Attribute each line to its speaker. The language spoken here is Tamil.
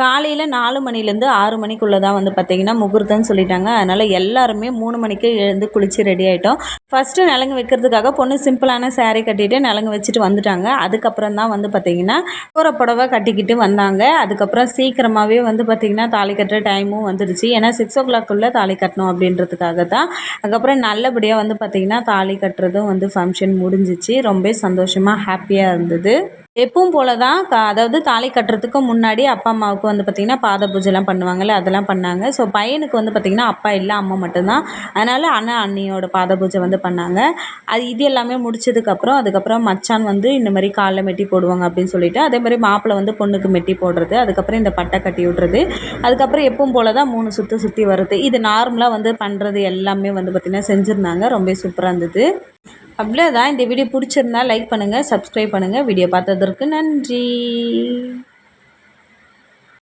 Speaker 1: காலையில் நாலு மணிலேருந்து ஆறு மணிக்குள்ளே தான் வந்து பார்த்திங்கன்னா முகூர்த்தம்னு சொல்லிட்டாங்க. அதனால் எல்லாருமே மூணு மணிக்கே எழுந்து குளித்து ரெடி ஆகிட்டோம் ஃபஸ்ட்டு நலங்கு வைக்கிறதுக்காக பொண்ணு சிம்பிளான சேரீ கட்டிட்டு நலங்கு வச்சுட்டு வந்துட்டாங்க. அதுக்கப்புறம் தான் வந்து பார்த்திங்கன்னா ஒரு புடவை கட்டிக்கிட்டு வந்தாங்க. அதுக்கப்புறம் சீக்கிரமாகவே வந்து பார்த்திங்கன்னா தாலி கட்டுற டைமும் வந்துடுச்சு. ஏன்னா சிக்ஸ் ஓ கிளாக்குள்ளே தாலி கட்டணும் அப்படின்றதுக்காக தான் அதுக்கப்புறம் நல்லபடியாக வந்து பார்த்திங்கன்னா தாலி கட்டுறதும் வந்து ஃபங்க்ஷன் முடிஞ்சிச்சு. ரொம்ப சந்தோஷமாக ஹாப்பியாக இருந்தது. எப்பவும் போல தான் கா அதாவது தாலி கட்டுறதுக்கு முன்னாடி அப்பா அம்மாவுக்கு வந்து பார்த்திங்கன்னா பாத பூஜைலாம் பண்ணுவாங்கள்ல அதெல்லாம் பண்ணாங்க. ஸோ பையனுக்கு வந்து பார்த்திங்கன்னா அப்பா இல்லை அம்மா மட்டும்தான். அதனால் அண்ணன் அண்ணியோட பாத பூஜை வந்து பண்ணாங்க. அது இது எல்லாமே முடிச்சதுக்கப்புறம் அதுக்கப்புறம் மச்சான் வந்து இந்த மாதிரி காலில் மெட்டி போடுவாங்க அப்படின்னு சொல்லிட்டு அதே மாதிரி மாப்பிள்ளை வந்து பொண்ணுக்கு மெட்டி போடுறது அதுக்கப்புறம் இந்த பட்டை கட்டி விடுறது அதுக்கப்புறம் எப்பவும் போல தான் மூணு சுற்று சுற்றி வருது இது நார்மலாக வந்து பண்ணுறது எல்லாமே வந்து பார்த்திங்கன்னா செஞ்சுருந்தாங்க. ரொம்ப சூப்பராக இருந்தது. அவ்வளோதான் இந்த வீடியோ பிடிச்சிருந்தா லைக் பண்ணுங்கள் சப்ஸ்கிரைப் பண்ணுங்கள் வீடியோ பார்த்ததற்கு நன்றி.